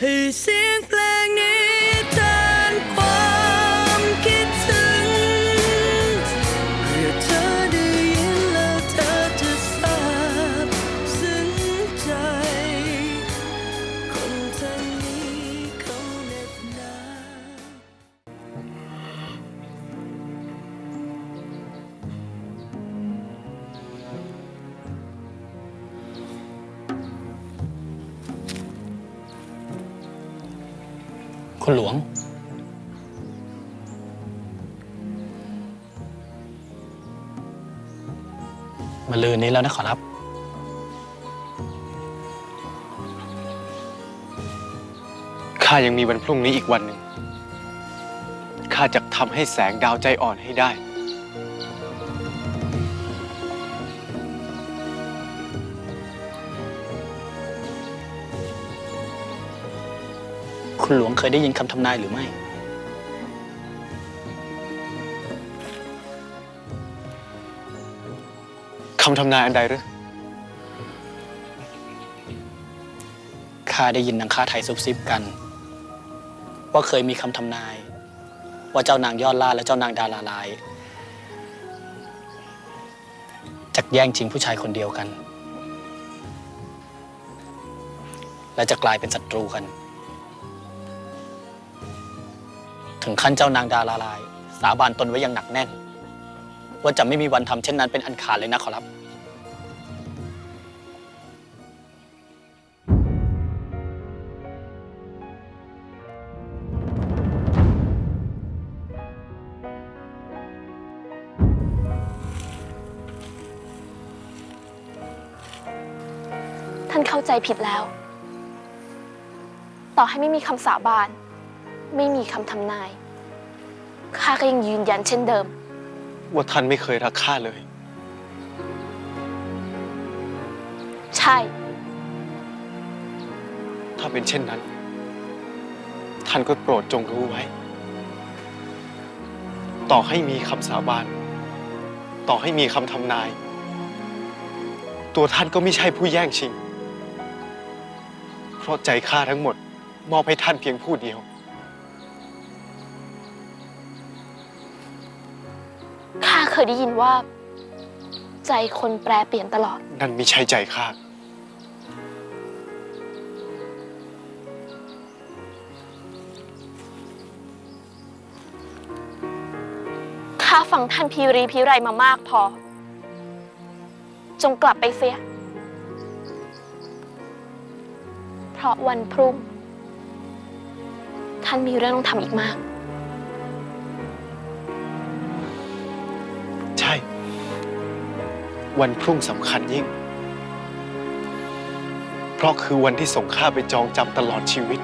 ให้ คุณหลวง มาลืนนี้แล้วนะขอรับ ข้ายังมีวันพรุ่งนี้อีกวันหนึ่ง ข้าจะทำให้แสงดาวใจอ่อนให้ได้ คุณหลวงเคยได้ยินคำทำนายหรือไม่ คำทำนายอันใดหรือข้าได้ยินนางข้าไทยซุบซิบกัน ว่าเคยมีคำทำนาย ว่าเจ้านางยอดล่าและเจ้านางดาราลายจะแย่งชิงผู้ชายคนเดียวกัน และจะกลายเป็นศัตรูกัน ถึงขั้นเจ้านางดาราลาย สาบานตนไว้อย่างหนักแน่น ว่าจะไม่มีวันทำเช่นนั้นเป็นอันขาดเลยนะขอรับ ท่านเข้าใจผิดแล้ว ต่อให้ไม่มีคำสาบาน ไม่มีคำทำนาย ข้าก็ยังยืนยันเช่นเดิม ว่าท่านไม่เคยรักข้าเลย ใช่ ถ้าเป็นเช่นนั้น ท่านก็โปรดจงรู้ไว้ ต่อให้มีคำสาบาน ต่อให้มีคำทำนาย ตัวท่านก็ไม่ใช่ผู้แย่งชิง เพราะใจข้าทั้งหมด มอบให้ท่านเพียงผู้เดียว ยได้ยินว่า ใจคนแปรเปลี่ยนตลอด นั่นไม่ใช่ใจข้า ข้าฟังท่านพีรีพีไรมามากพอ จงกลับไปเสีย เพราะวันพรุ่ง ท่านมีเรื่องต้องทำอีกมาก วันพรุ่งสำคัญยิ่ง เพราะคือวันที่ส่งข้าไปจองจำตลอดชีวิต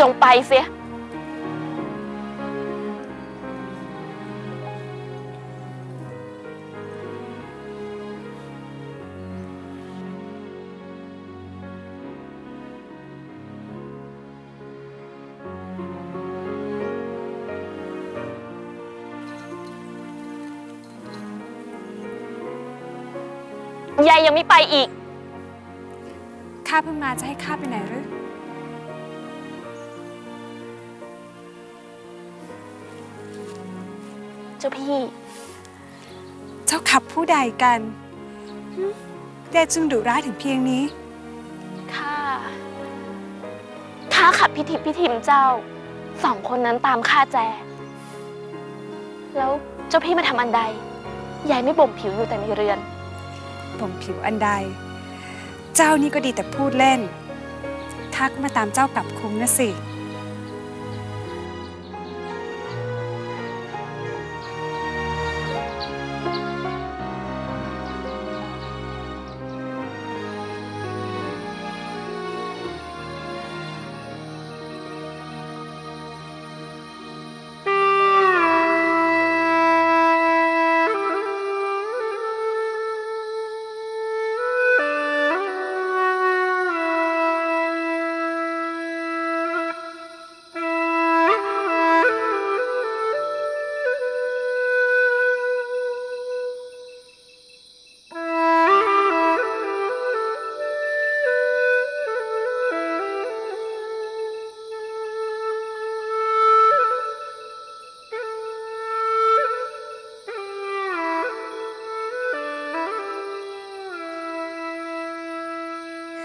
จงไปเสีย ยายยังไม่ไปอีก ข้าเพิ่งมาจะให้ข้าไปไหนหรือ เจ้าพี่ เจ้าขับผู้ใดกันหึได้จึงดุร้ายถึงเพียงนี้ ข้า ข้าขับพิธิพิธิมเจ้า สองคนนั้นตามข้าแจ แล้วเจ้าพี่มาทำอันใด ยายไม่บ่มผิวอยู่แต่ในเรือน ผมผิวอันใด เจ้านี่ก็ดีแต่พูดเล่น ทักมาตามเจ้ากลับคุ้มนะสิ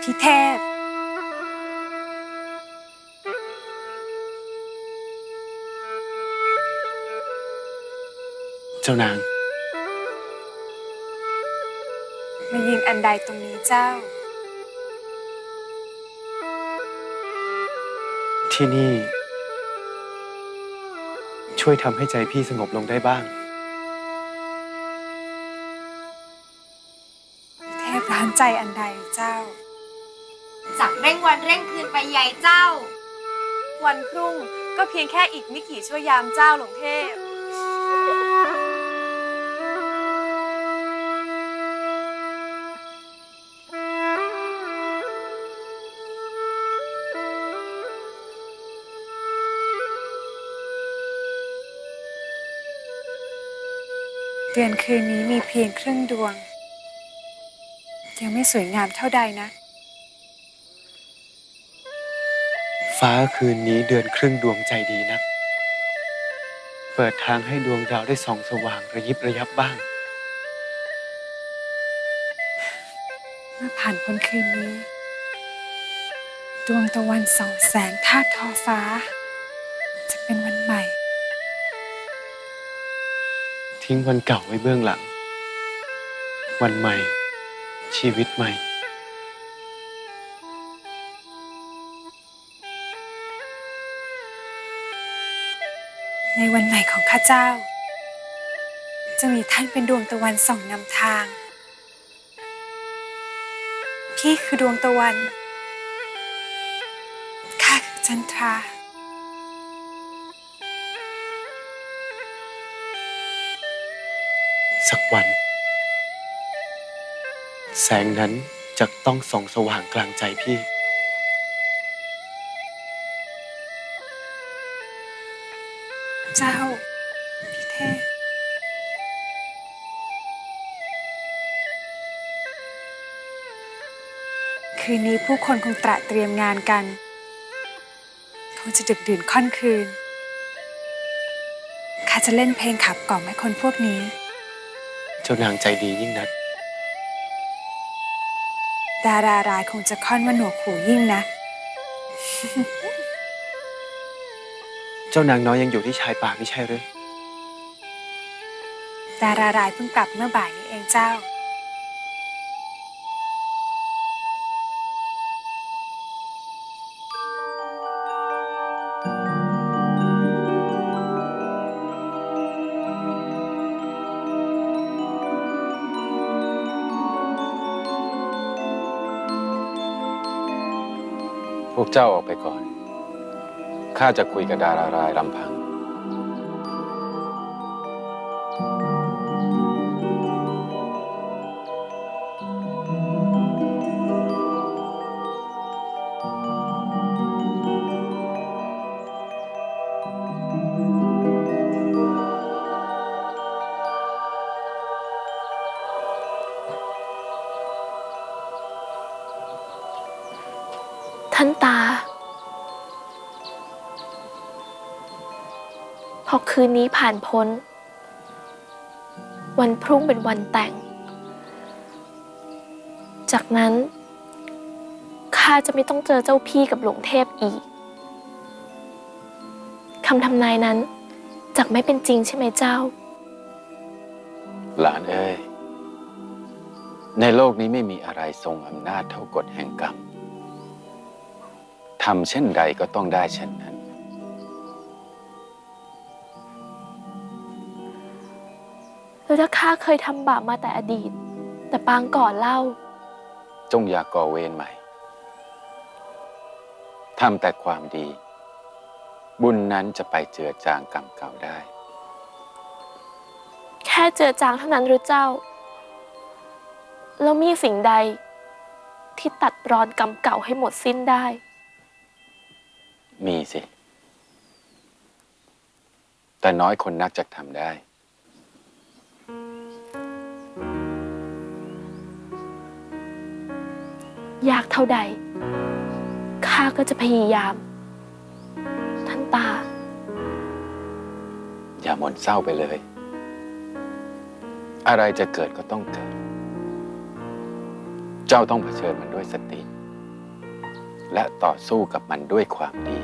พี่เทพ เจ้านาง มายืนอันใดตรงนี้เจ้า ที่นี่ ช่วยทำให้ใจพี่สงบลงได้บ้าง เทพร้านใจอันใดเจ้า จักเร่งวันเร่งคืนไปใหญ่เจ้า วันพรุ่งก็เพียงแค่อีกไม่กี่ชั่วยามเจ้าหลวงเทพ เดือนคืนนี้มีเพียงครึ่งดวง ยังไม่สวยงามเท่าใดนะ ฟ้าคืนนี้เดือนครึ่งดวงใจดีนัก เปิดทางให้ดวงดาวได้ส่องสว่างระยิบระยับบ้าง เมื่อผ่านพ้นคืนนี้ ดวงตะวันส่องแสงทาดท้อฟ้า จะเป็นวันใหม่ ทิ้งวันเก่าไว้เบื้องหลัง วันใหม่ ชีวิตใหม่ ในวันใหม่ของข้าเจ้า จะมีท่านเป็นดวงตะวันส่องนำทาง พี่คือดวงตะวัน ข้าคือจันทราสักวัน แสงนั้นจะต้องส่องสว่างกลางใจพี่ เจ้าพี่เทพคืนนี้ผู้คนคงตระเตรียมงานกัน คงจะดึกดื่นค่อนคืน ข้าจะเล่นเพลงขับกล่อมให้คนพวกนี้ เจ้านางใจดียิ่งนัก ดารารายคงจะค่อนว่าหนวกหูยิ่งนะ เจ้านางน้อยยังอยู่ที่ชายป่าไม่ใช่หรือ ดารารายเพิ่งกลับเมื่อบ่ายนี้เองเจ้า พวกเจ้าออกไปก่อน ข้าจะคุยกับดารารายลำพัง คืนนี้ผ่านพ้น วันพรุ่งเป็นวันแต่ง จากนั้นข้าจะไม่ต้องเจอเจ้าพี่กับหลวงเทพอีกคำทำนายนั้นจักไม่เป็นจริงใช่ไหมเจ้า หลานเอ้ย ในโลกนี้ไม่มีอะไรทรงอำนาจเท่ากฎแห่งกรรมทำเช่นใดก็ต้องได้เช่นนั้น แล้วถ้าข้าเคยทำบาปมาแต่อดีต แต่ปางก่อนเล่า จงอย่าก่อเวรใหม่ทำแต่ความดี บุญนั้นจะไปเจือจางกรรมเก่าได้ แค่เจอจางเท่านั้นหรือเจ้า แล้วมีสิ่งใดที่ตัดรอนกรรมเก่าให้หมดสิ้นได้ มีสิ แต่น้อยคนนักจะทำได้ ยากเท่าใด ข้าก็จะพยายาม ท่านตา อย่าหม่นเศร้าไปเลย อะไรจะเกิดก็ต้องเกิด เจ้าต้องเผชิญมันด้วยสติ และต่อสู้กับมันด้วยความดี